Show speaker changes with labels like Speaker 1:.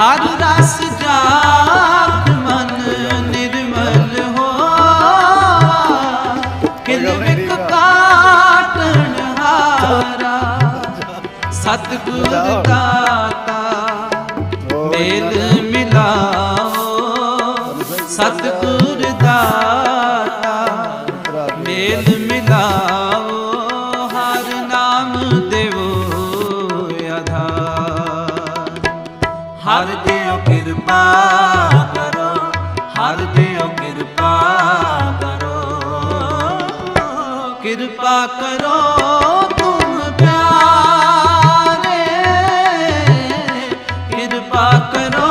Speaker 1: ਹਰ ਰਸ ਜਾਤ ਮਨ ਨਿਰਮਲ ਹੋ ਕਿਲਵਿਕ ਕਾਟਣ ਹਾਰਾ। ਸਤਿਗੁਰ ਦਾਤਾ ਮੇਲ ਮਿਲਾਓ। ਸਤਿਗੁਰ ਦਾਤਾ ਮੇਲ ਮਿਲਾਓ। ਹਰ ਦਿਓ ਕਿਰਪਾ ਕਰੋ ਹਰ ਦਿਓ ਕਿਰਪਾ ਕਰੋ। ਕਿਰਪਾ ਕਰੋ ਤੁਮ ਪਿਆਰੇ ਕਿਰਪਾ ਕਰੋ